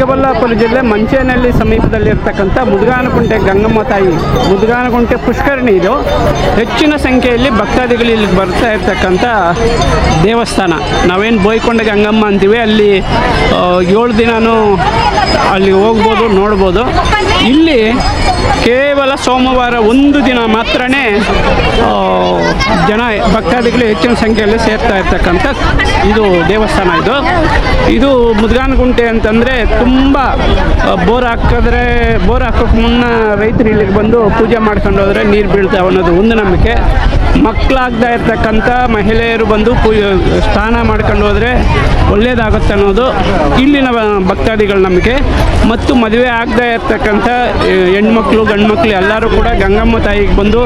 ಚಿಕ್ಕಬಳ್ಳಾಪುರ ಜಿಲ್ಲೆ ಮಂಚೇನಹಳ್ಳಿ ಸಮೀಪದಲ್ಲಿರ್ತಕ್ಕಂಥ ಮುದುಗಾನಕುಂಟೆ ಗಂಗಮ್ಮ ತಾಯಿ ಮುದ್ಗಾನಕುಂಟೆ ಪುಷ್ಕರಣಿ ಇದು. ಹೆಚ್ಚಿನ ಸಂಖ್ಯೆಯಲ್ಲಿ ಭಕ್ತಾದಿಗಳು ಇಲ್ಲಿಗೆ ಬರ್ತಾ ಇರ್ತಕ್ಕಂಥ ದೇವಸ್ಥಾನ. ನಾವೇನು ಬೋಯ್ಕೊಂಡ ಗಂಗಮ್ಮ ಅಂತೀವಿ, ಅಲ್ಲಿ ಏಳು ದಿನವೂ ಅಲ್ಲಿ ಹೋಗ್ಬೋದು, ನೋಡ್ಬೋದು. ಇಲ್ಲಿ ಕೇವಲ ಸೋಮವಾರ ಒಂದು ದಿನ ಮಾತ್ರ ಜನ ಭಕ್ತಾದಿಗಳು ಹೆಚ್ಚಿನ ಸಂಖ್ಯೆಯಲ್ಲಿ ಸೇರ್ತಾ ಇರ್ತಕ್ಕಂಥ ಇದು ದೇವಸ್ಥಾನ ಇದು. ಇದು ಮುದ್ಗಾನಗುಂಟೆ ಅಂತಂದರೆ ತುಂಬ ಬೋರ್ ಹಾಕಿದ್ರೆ ಬೋರ್ ಹಾಕೋಕ್ಕೆ ಮುನ್ನ ರೈತರು ಇಲ್ಲಿಗೆ ಬಂದು ಪೂಜೆ ಮಾಡ್ಕೊಂಡು ಹೋದರೆ ನೀರು ಬೀಳ್ತಾವೆ ಅನ್ನೋದು ಒಂದು ನಂಬಿಕೆ. ಮಕ್ಕಳಾಗ್ತಾ ಇರ್ತಕ್ಕಂಥ ಮಹಿಳೆಯರು ಬಂದು ಪೂಜೆ ಸ್ನಾನ ಮಾಡ್ಕೊಂಡು ಹೋದರೆ ಒಳ್ಳೆಯದಾಗುತ್ತೆ ಅನ್ನೋದು ಇಲ್ಲಿನ ಭಕ್ತಾದಿಗಳ ನಂಬಿಕೆ. ಮತ್ತು ಮದುವೆ ಆಗದೇ ಇರ್ತಕ್ಕಂಥ ಆ, ಹೆಣ್ಮಕ್ಳು ಗಂಡು ಮಕ್ಕಳು ಎಲ್ಲರೂ ಕೂಡ ಗಂಗಮ್ಮ ತಾಯಿಗೆ ಬಂದು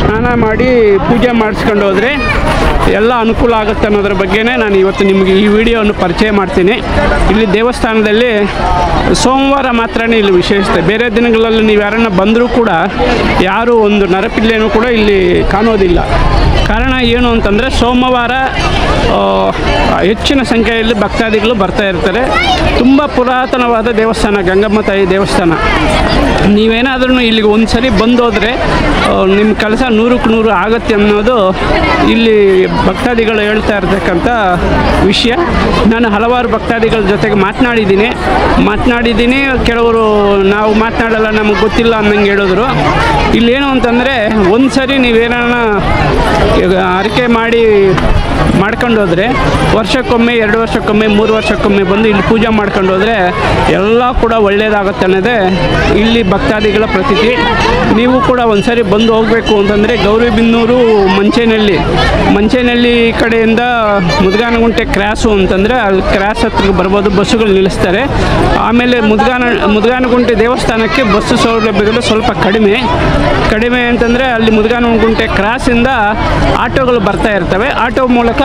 ಸ್ನಾನ ಮಾಡಿ ಪೂಜೆ ಮಾಡಿಸ್ಕೊಂಡು ಹೋದರೆ ಎಲ್ಲ ಅನುಕೂಲ ಆಗುತ್ತೆ ಅನ್ನೋದ್ರ ಬಗ್ಗೆನೇ ನಾನು ಇವತ್ತು ನಿಮಗೆ ಈ ವಿಡಿಯೋವನ್ನು ಪರಿಚಯ ಮಾಡ್ತೀನಿ. ಇಲ್ಲಿ ದೇವಸ್ಥಾನದಲ್ಲಿ ಸೋಮವಾರ ಮಾತ್ರನೇ ಇಲ್ಲಿ ವಿಶೇಷತೆ. ಬೇರೆ ದಿನಗಳಲ್ಲಿ ನೀವು ಯಾರನ್ನ ಬಂದರೂ ಕೂಡ ಯಾರು ಒಂದು ನರಪಿಲ್ಲೆನೂ ಕೂಡ ಇಲ್ಲಿ ಕಾಣೋದಿಲ್ಲ. ಕಾರಣ ಏನು ಅಂತಂದರೆ ಸೋಮವಾರ ಹೆಚ್ಚಿನ ಸಂಖ್ಯೆಯಲ್ಲಿ ಭಕ್ತಾದಿಗಳು ಬರ್ತಾ ಇರ್ತಾರೆ. ತುಂಬ ಪುರಾತನವಾದ ದೇವಸ್ಥಾನ, ಗಂಗಮ್ಮ ತಾಯಿ ದೇವಸ್ಥಾನ. ನೀವೇನಾದ್ರೂ ಇಲ್ಲಿಗೆ ಒಂದು ಸರಿ ಬಂದೋದ್ರೆ ನಿಮ್ಮ ಕೆಲಸ ನೂರಕ್ಕೆ ನೂರು ಆಗತ್ತೆ ಅನ್ನೋದು ಇಲ್ಲಿ ಭಕ್ತಾದಿಗಳು ಹೇಳ್ತಾ ಇರ್ತಕ್ಕಂಥ ವಿಷಯ. ನಾನು ಹಲವಾರು ಭಕ್ತಾದಿಗಳ ಜೊತೆಗೆ ಮಾತನಾಡಿದ್ದೀನಿ. ಮಾತನಾಡಿದ್ದೀನಿ, ಕೆಲವರು ನಾವು ಮಾತನಾಡಲ್ಲ, ನಮಗೆ ಗೊತ್ತಿಲ್ಲ ಅನ್ನಂಗೆ ಹೇಳಿದ್ರು. ಇಲ್ಲೇನು ಅಂತಂದರೆ ಒಂದು ಸರಿ ನೀವೇನಾನ ಅರಿಕೆ ಮಾಡಿ ಮಾಡ್ಕೊಂಡು ಹೋದರೆ ವರ್ಷಕ್ಕೊಮ್ಮೆ, ಎರಡು ವರ್ಷಕ್ಕೊಮ್ಮೆ, ಮೂರು ವರ್ಷಕ್ಕೊಮ್ಮೆ ಬಂದು ಇಲ್ಲಿ ಪೂಜೆ ಮಾಡ್ಕೊಂಡು ಹೋದರೆ ಎಲ್ಲ ಕೂಡ ಒಳ್ಳೆಯದಾಗುತ್ತೆ ಅನ್ನೋದೇ ಇಲ್ಲಿ ಭಕ್ತಾದಿಗಳ ಪ್ರತೀತಿ. ನೀವು ಕೂಡ ಒಂದ್ಸರಿ ಬಂದು ಹೋಗಬೇಕು ಅಂತಂದರೆ ಗೌರಿಬಿನ್ನೂರು ಮಂಚೇನಹಳ್ಳಿ ಮಂಚೇನಹಳ್ಳಿ ಕಡೆಯಿಂದ ಮುದ್ಗಾನಗುಂಟೆ ಕ್ರಾಸು ಅಂತಂದರೆ ಅಲ್ಲಿ ಕ್ರಾಸ್ ಹತ್ರ ಬರ್ಬೋದು, ಬಸ್ಸುಗಳು ನಿಲ್ಲಿಸ್ತಾರೆ. ಆಮೇಲೆ ಮುದ್ಗಾನ, ಮುದ್ಗಾನಗುಂಟೆ ದೇವಸ್ಥಾನಕ್ಕೆ ಬಸ್ಸು ಸೌಲಭ್ಯಗಳು ಸ್ವಲ್ಪ ಕಡಿಮೆ. ಕಡಿಮೆ ಅಂತಂದರೆ ಅಲ್ಲಿ ಮುದ್ಗಾನಗುಂಟೆ ಕ್ರಾಸಿಂದ ಆಟೋಗಳು ಬರ್ತಾ ಇರ್ತವೆ. ಆಟೋ ಮೂಲಕ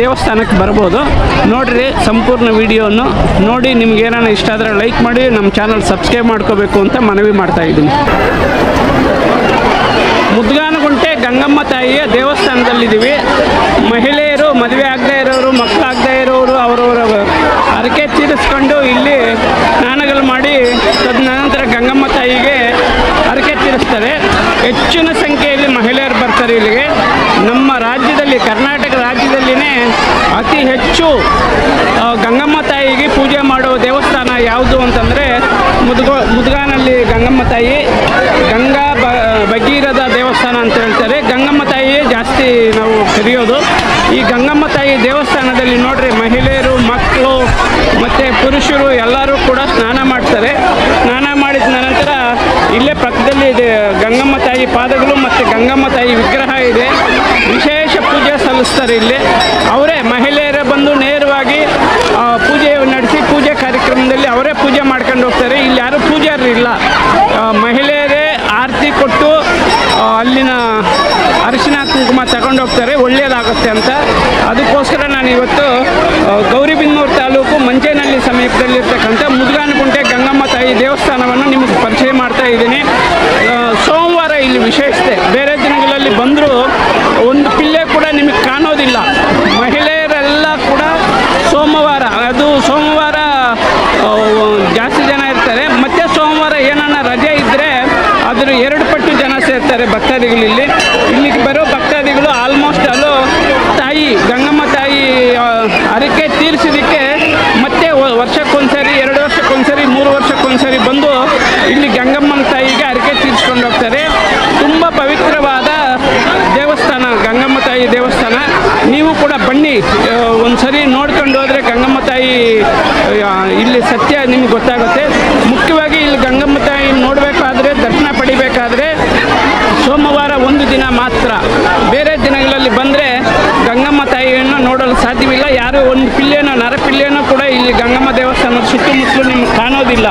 ದೇವಸ್ಥಾನಕ್ಕೆ ಬರ್ಬೋದು. ನೋಡ್ರಿ ಸಂಪೂರ್ಣ ವಿಡಿಯೋವನ್ನು ನೋಡಿ ನಿಮ್ಗೆ ಏನಾನ ಇಷ್ಟ ಆದರೆ ಲೈಕ್ ಮಾಡಿ, ನಮ್ಮ ಚಾನಲ್ ಸಬ್ಸ್ಕ್ರೈಬ್ ಮಾಡ್ಕೋಬೇಕು ಅಂತ ಮನವಿ ಮಾಡ್ತಾ ಇದ್ದೀನಿ. ಮುದ್ಗಾನಗುಂಟೆ ಗಂಗಮ್ಮ ತಾಯಿಯ ದೇವಸ್ಥಾನದಲ್ಲಿದ್ದೀವಿ. ಮಹಿಳೆಯರು ಮದುವೆ ಆಗದೇ ಇರೋರು, ಮಕ್ಕಳಾಗದೇ ಇರೋರು, ಅವರವರ ಹರಕೆ ತೀರಿಸ್ಕೊಂಡು ಇಲ್ಲಿ ಸ್ನಾನಗಳು ಮಾಡಿ ತದನಂತರ ಗಂಗಮ್ಮ ತಾಯಿಗೆ ಹರಕೆ ತೀರಿಸ್ತಾರೆ ಹೆಚ್ಚಿನ ಸಂಖ್ಯೆಯಲ್ಲಿ ಮಹಿಳೆಯರು ಬರ್ತಾರೆ ಇಲ್ಲಿಗೆ ನಮ್ಮ ರಾಜ್ಯದಲ್ಲಿ ಕರ್ನಾಟಕ ರಾಜ್ಯದಲ್ಲಿನೇ ಹೆಚ್ಚು ಗಂಗಮ್ಮ ತಾಯಿಗೆ ಪೂಜೆ ಮಾಡುವ ದೇವಸ್ಥಾನ ಯಾವುದು ಅಂತಂದರೆ ಮುದ್ಗ, ಮುದುಗಾನಲ್ಲಿ ಗಂಗಮ್ಮ ತಾಯಿ, ಗಂಗಾ ಬ ಭಗೀರದ ದೇವಸ್ಥಾನ ಅಂತ ಹೇಳ್ತಾರೆ. ಗಂಗಮ್ಮ ತಾಯಿಯೇ ಜಾಸ್ತಿ ನಾವು ಕರೆಯೋದು. ಈ ಗಂಗಮ್ಮ ತಾಯಿ ದೇವಸ್ಥಾನದಲ್ಲಿ ನೋಡ್ರಿ, ಮಹಿಳೆಯರು, ಮಕ್ಕಳು, ಮತ್ತು ಪುರುಷರು ಎಲ್ಲರೂ ಕೂಡ ಸ್ನಾನ ಮಾಡ್ತಾರೆ. ಸ್ನಾನ ಮಾಡಿದ ನಂತರ ಇಲ್ಲೇ ಪಕ್ಕದಲ್ಲಿ ಇದೆ ಗಂಗಮ್ಮ ತಾಯಿ ಪಾದಗಳು ಮತ್ತು ಗಂಗಮ್ಮ ತಾಯಿ ವಿಗ್ರಹ ಇದೆ. ವಿಶೇಷ ಪೂಜೆ ಸಲ್ಲಿಸ್ತಾರೆ ಇಲ್ಲಿ. ಅವರೇ ಮಹಿಳೆಯರೇ ಬಂದು ನೇರವಾಗಿ ಆ, ಪೂಜೆ ನಡೆಸಿ ಪೂಜೆ ಕಾರ್ಯಕ್ರಮದಲ್ಲಿ ಅವರೇ ಪೂಜೆ ಮಾಡ್ಕೊಂಡು ಹೋಗ್ತಾರೆ ಇಲ್ಲಿ ಯಾರು ಪೂಜಾರರು ಇಲ್ಲ ಆ, ಮಹಿಳೆಯರೇ ಆರತಿ ಕೊಟ್ಟು ಆ, ಅಲ್ಲಿನ ಅರಿಶಿನ ಕುಂಕುಮ ತಗೊಂಡು ಹೋಗ್ತಾರೆ ಒಳ್ಳೆಯದಾಗುತ್ತೆ ಅಂತ. ಅದಕ್ಕೋಸ್ಕರ ನಾನು ಇವತ್ತು ಗೌರಿಬಿನ್ನೂರು ತಾಲೂಕು ಮಂಚೇನಹಳ್ಳಿ ಸಮೀಪದಲ್ಲಿರ್ತಕ್ಕಂಥ ಮುದ್ಗಾನಗುಂಟೆ ಗಂಗಮ್ಮ ತಾಯಿ ದೇವಸ್ಥಾನವನ್ನು ನಿಮಗೆ ಪರಿಚಯ ಮಾಡ್ತಾ ಇದ್ದೀನಿ. ಸೋಮವಾರ ಇಲ್ಲಿ ವಿಶೇಷತೆ. ಬೇರೆ ದಿನಗಳಲ್ಲಿ ಬಂದರೂ ಒಂದು ಪಿಲ್ಲೆ ಕೂಡ ನಿಮಗೆ ಕಾಣೋದಿಲ್ಲ. ಮಹಿಳೆಯರೆಲ್ಲ ಕೂಡ ಸೋಮವಾರ, ಅದು ಸೋಮವಾರ ಜಾಸ್ತಿ ಜನ ಇರ್ತಾರೆ. ಮತ್ತೆ ಸೋಮವಾರ ಏನನ್ನ ರಜೆ ಇದ್ದರೆ ಅದರ ಎರಡು ಪಟ್ಟು ಜನ ಸೇರ್ತಾರೆ ಭಕ್ತಾದಿಗಳು ಇಲ್ಲಿ ಇಲ್ಲಿಗೆ ಬರೋ ಭಕ್ತಾದಿಗಳು ಆಲ್ಮೋಸ್ಟ್ ಅಲ್ಲೂ ತಾಯಿ ಗಂಗಮ್ಮ ತಾಯಿ ಆ, ಹರಕೆ ತೀರಿಸಿದಕ್ಕೆ ಮತ್ತೆ ವ- ವರ್ಷಕ್ಕೊಂದ್ಸರಿ ಎರಡು ವರ್ಷಕ್ಕೊಂದ್ಸರಿ ಮೂರು ವರ್ಷಕ್ಕೊಂದ್ಸರಿ ಬಂದು ಇಲ್ಲಿ ಗಂಗಮ್ಮನ ತಾಯಿಗೆ ಹರಕೆ ತೀರಿಸ್ಕೊಂಡು ಹೋಗ್ತಾರೆ ತುಂಬ ಪವಿತ್ರವಾದ ದೇವಸ್ಥಾನ ಗಂಗಮ್ಮ ತಾಯಿ ದೇವಸ್ಥಾನ ನೀವು ಕೂಡ ಸರಿ ನೋಡ್ಕೊಂಡು ಹೋದರೆ ಗಂಗಮ್ಮ ತಾಯಿ ಇಲ್ಲಿ ಸತ್ಯ ನಿಮ್ಗೆ ಗೊತ್ತಾಗುತ್ತೆ. ಮುಖ್ಯವಾಗಿ ಇಲ್ಲಿ ಗಂಗಮ್ಮ ತಾಯಿ ನೋಡಬೇಕಾದ್ರೆ, ದರ್ಶನ ಪಡಿಬೇಕಾದ್ರೆ ಸೋಮವಾರ ಒಂದು ದಿನ ಮಾತ್ರ. ಬೇರೆ ದಿನಗಳಲ್ಲಿ ಬಂದರೆ ಗಂಗಮ್ಮ ತಾಯಿಯನ್ನು ನೋಡಲು ಸಾಧ್ಯವಿಲ್ಲ. ಯಾರು ಒಂದು ಪಿಲ್ಲೆನೋ ನರಪಿಲ್ಲೆನೋ ಕೂಡ ಇಲ್ಲಿ ಗಂಗಮ್ಮ ದೇವಸ್ಥಾನದ ಸುತ್ತಮುತ್ತಲು ನಿಮ್ಗೆ ಕಾಣೋದಿಲ್ಲ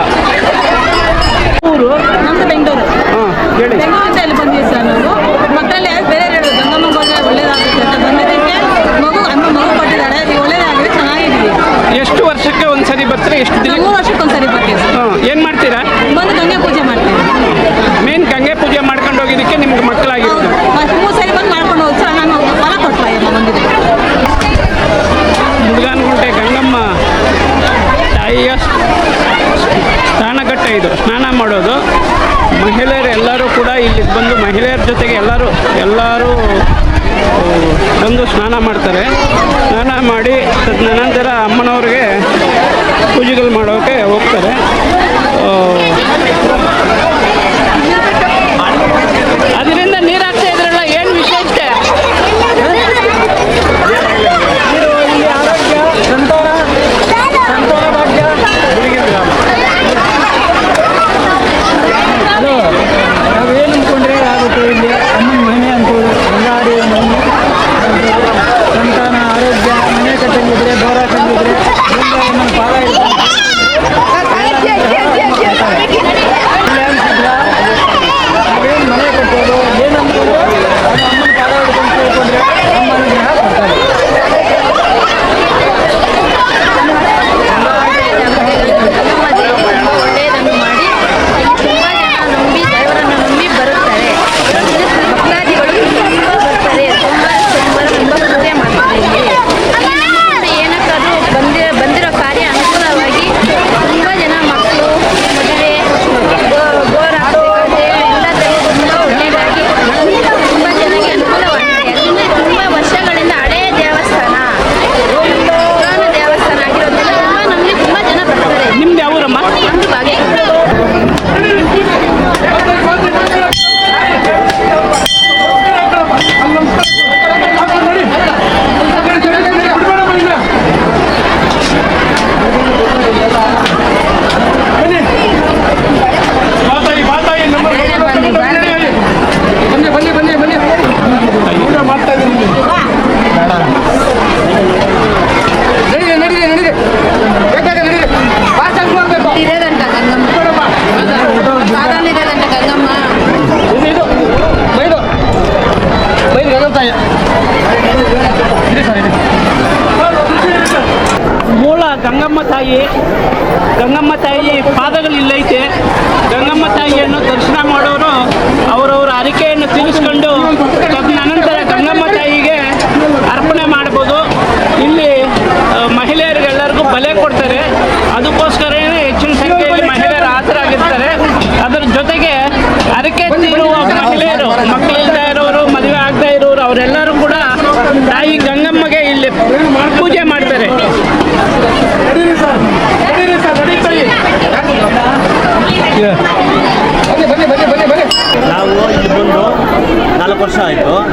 ಊರು ನಮ್ದು ಬೆಂಗಳೂರು ಹಾಂ ಹೇಳಿ ಬೆಂಗಳೂರಿಂದ ಇಲ್ಲಿ ಬಂದಿದ್ದೀವಿ ಸರ್ ನಾವು ಮಕ್ಕಳಲ್ಲಿ ಬೇರೆ ಹೇಳೋದು ಗಂಗಮ್ಮ ಬಂದರೆ ಒಳ್ಳೇದಾಗುತ್ತೆ ಅಂತ ಬಂದಿದ್ದಕ್ಕೆ ಮಗು ಅಮ್ಮ ಮಗು ಕೊಟ್ಟಿದ್ದಾರೆ ಅದು ಒಳ್ಳೇದಾಗಿದೆ ಚೆನ್ನಾಗಿದ್ದೀವಿ ಎಷ್ಟು ವರ್ಷಕ್ಕೆ ಒಂದ್ಸರಿ ಬರ್ತೀರಾ ಎಷ್ಟು ದಿನ ಮೂರು ವರ್ಷಕ್ಕೊಂದ್ಸರಿ ಬರ್ತೀವಿ ಏನ್ ಏನು ಮಾಡ್ತೀರಾ? ಬಂದು ಗಂಗೆ ಪೂಜೆ ಮಾಡ್ತೀವಿ. ಮೇನ್ ಗಂಗೆ ಪೂಜೆ ಮಾಡ್ಕೊಂಡು ಹೋಗಿದ್ದಕ್ಕೆ ನಿಮ್ಗೆ ಮಕ್ಕಳಾಗಿರೋದು ಮತ್ತೆ ಮೂರು ಸರಿ ಬಂದು ಮಾಡ್ಕೊಂಡು ಹೋಗಿ ಸರ್ ನಾನು ಫಲ ಕೊಡ್ತಾ ಇಲ್ಲ ಬಂದಿದ್ದೆ. ಮುದ್ಗಾನಗುಂಟೆ ಗಂಗಮ್ಮ ತಾಯಿಯ ಘಟ್ಟ ಇದು. ಸ್ನಾನ ಮಾಡೋದು. ಮಹಿಳೆಯರು ಎಲ್ಲರೂ ಕೂಡ ಇಲ್ಲಿ ಬಂದು ಮಹಿಳೆಯರ ಜೊತೆಗೆ ಎಲ್ಲರೂ ಎಲ್ಲರೂ ಬಂದು ಸ್ನಾನ ಮಾಡ್ತಾರೆ. ಸ್ನಾನ ಮಾಡಿ ತದನಂತರ ಅಮ್ಮನವ್ರಿಗೆ ಪೂಜೆಗಳು ಮಾಡೋಕ್ಕೆ ಹೋಗ್ತಾರೆ. ಅದರಿಂದ ನೀರು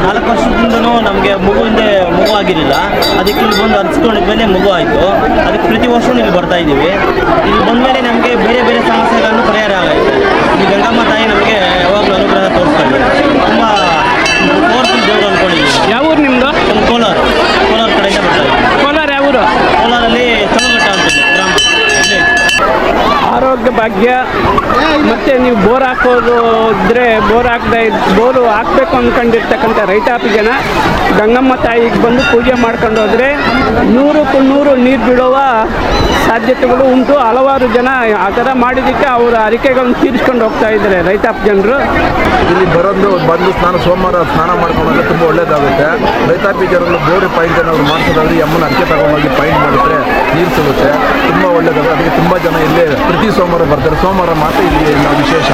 ನಾಲ್ಕು ವರ್ಷದಿಂದನೂ ನಮಗೆ ಮಗುವಿಂದ ಮಗು ಆಗಿರಲಿಲ್ಲ. ಅದಕ್ಕೆ ಇಲ್ಲಿ ಬಂದು ಅರ್ಸ್ಕೊಂಡಿದ್ಮೇಲೆ ಮಗು ಆಯಿತು. ಅದಕ್ಕೆ ಪ್ರತಿ ವರ್ಷವೂ ಇಲ್ಲಿ ಬರ್ತಾ ಇದ್ದೀವಿ. ಇಲ್ಲಿ ಬಂದಮೇಲೆ ನಮಗೆ ಬೇರೆ ಬೇರೆ ಸಮಸ್ಯೆಗಳನ್ನು ಪರಿಹಾರ ಆಗೈತೆ ಈ ಗಂಗಮ್ಮ ತಾಯಿ ನಮಗೆ ಯಾವಾಗಲೂ ಅನುಗ್ರಹ ತೋರಿಸ್ತಾರೆ. ತುಂಬ ಪವರ್ಫುಲ್ ದೇವರು ಅಂದ್ಕೊಂಡಿದ್ದೀವಿ ಯಾವ ಊರು ನಿಮ್ಮದು ನಮ್ಮ ಕೋಲಾರ. ಕೋಲಾರ ಕಡೆಯಿಂದ ಬರ್ತಾ ಇದ್ದೀವಿ. ಕೋಲಾರ ಯಾವ ಊರು? ಕೋಲಾರಲ್ಲಿ ಚಮಘಟ್ಟ ಅಂತ ಗ್ರಾಮ. ಆರೋಗ್ಯ ಭಾಗ್ಯ ಮತ್ತೆ ನೀವು ಬೋರ್ ಹಾಕೋದು ಬೋರ್ ಹಾಕದೆ ಬೋರು ಹಾಕ್ಬೇಕು ಅಂದ್ಕೊಂಡಿರ್ತಕ್ಕಂಥ ರೈತಾಪಿ ಜನ ಗಂಗಮ್ಮ ತಾಯಿಗೆ ಬಂದು ಪೂಜೆ ಮಾಡ್ಕೊಂಡು ಹೋದ್ರೆ ನೂರಕ್ಕೂ ನೂರು ನೀರು ಬಿಡುವ ಸಾಧ್ಯತೆಗಳು ಉಂಟು. ಹಲವಾರು ಜನ ಆ ಥರ ಮಾಡಿದ್ದಕ್ಕೆ ಅವರ ಅರಿಕೆಗಳನ್ನು ತೀರಿಸ್ಕೊಂಡು ಹೋಗ್ತಾ ಇದ್ದಾರೆ ರೈತಾಪಿ ಜನರು. ಇಲ್ಲಿ ಬರೋದು ಬಂದು ಸ್ನಾನ ಸೋಮವಾರ ಸ್ನಾನ ಮಾಡ್ಕೊಂಡ್ರೆ ತುಂಬ ಒಳ್ಳೇದಾಗುತ್ತೆ. ರೈತಾಪಿ ಜನರು ಬೋರಿ ಪಾಯಿಂಟ್ ಜನ ಮಾಡಿಸೋದಾದ್ರೆ ಅಮ್ಮನ ಅಡಿಕೆ ತಗೊಂಡೋಗಿ ಪಾಯಿಂಟ್ ಮಾಡಿದ್ರೆ ನೀರು ಸಿಗುತ್ತೆ. ತುಂಬ ಒಳ್ಳೇದಾಗುತ್ತೆ. ಅದಕ್ಕೆ ತುಂಬ ಜನ ಇಲ್ಲೇ ಪ್ರತಿ ಸೋಮವಾರ ಬರ್ತಾರೆ. ಸೋಮವಾರ ಮಾತ್ರ ಇಲ್ಲಿ ನಾವು ವಿಶೇಷ.